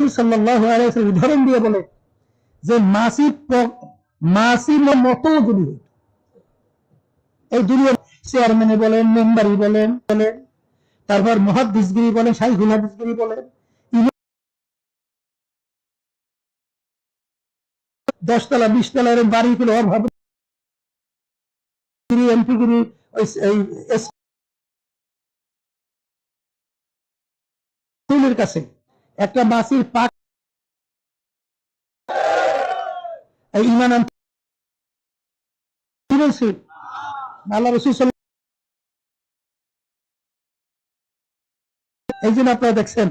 রসুল সাল্লাহ উদাহরণ দিয়ে বলে যে মাসি মাসি মতো যদি হইত। এই দুনিয়ার চেয়ারম্যানে বলেন মেম্বারি বলেন বলেন, তারপর মহাদিসগিরি বলেন শাহিগুল হাদিসগিরি বলেন দশতলা, বিশতলা এরকম বাড়িগুলো অভাবে। এমপিগিরি কাছে একটা মাসির পাক ইমান কি এই জন্য আপনারা দেখছেন,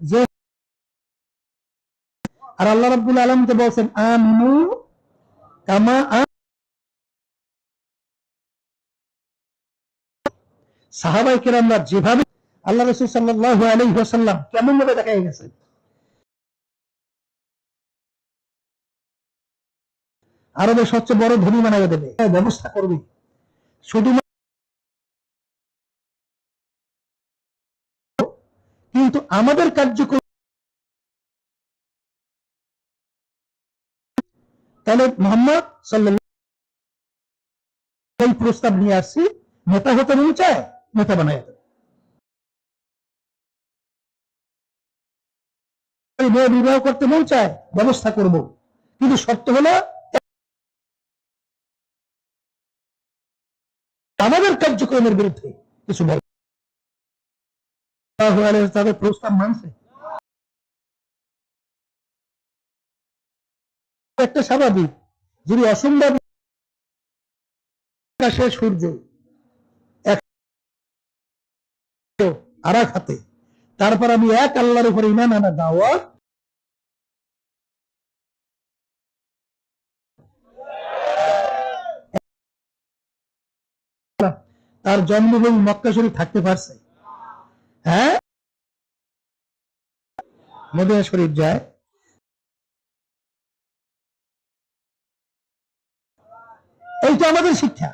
যে আর আল্লাহ রাব্বুল আলম তো বলছেন, আমিনু কামা সাহাবাই কেরামরা যেভাবে আল্লাহ রসুল সাল্লাহ ওয়াসাল্লাম কেমন ভাবে দেখা গেছে? আরবের সবচেয়ে বড় ধনী বানাই দেবে। ব্যবস্থা করবে। শুধু কিন্তু আমাদের কার্যক্রম তাহলে মোহাম্মদ সাল্লাল্লাহু এই প্রস্তাব নিয়ে আসছি, নেতা হতে মন চায়, নেতা বানায় মেয়ে বিবাহ করতে মন চায়, ব্যবস্থা করব। কিন্তু শর্ত হলো, আমাদের কার্যক্রমের বিরুদ্ধে কিছু তাদের প্রস্তাব মানছে। একটা স্বাভাবিক যদি অসম্ভব আকাশে সূর্য, এক আর এক হাতে তারপর আমি এক আল্লাহর উপর ইমান আনা দাওয়াত তার জন্মভূমি মক্কা শরীফ থাকতে পারছে। হ্যাঁ? মদিনা শরীফ যায়। এইটা আমাদের শিক্ষা।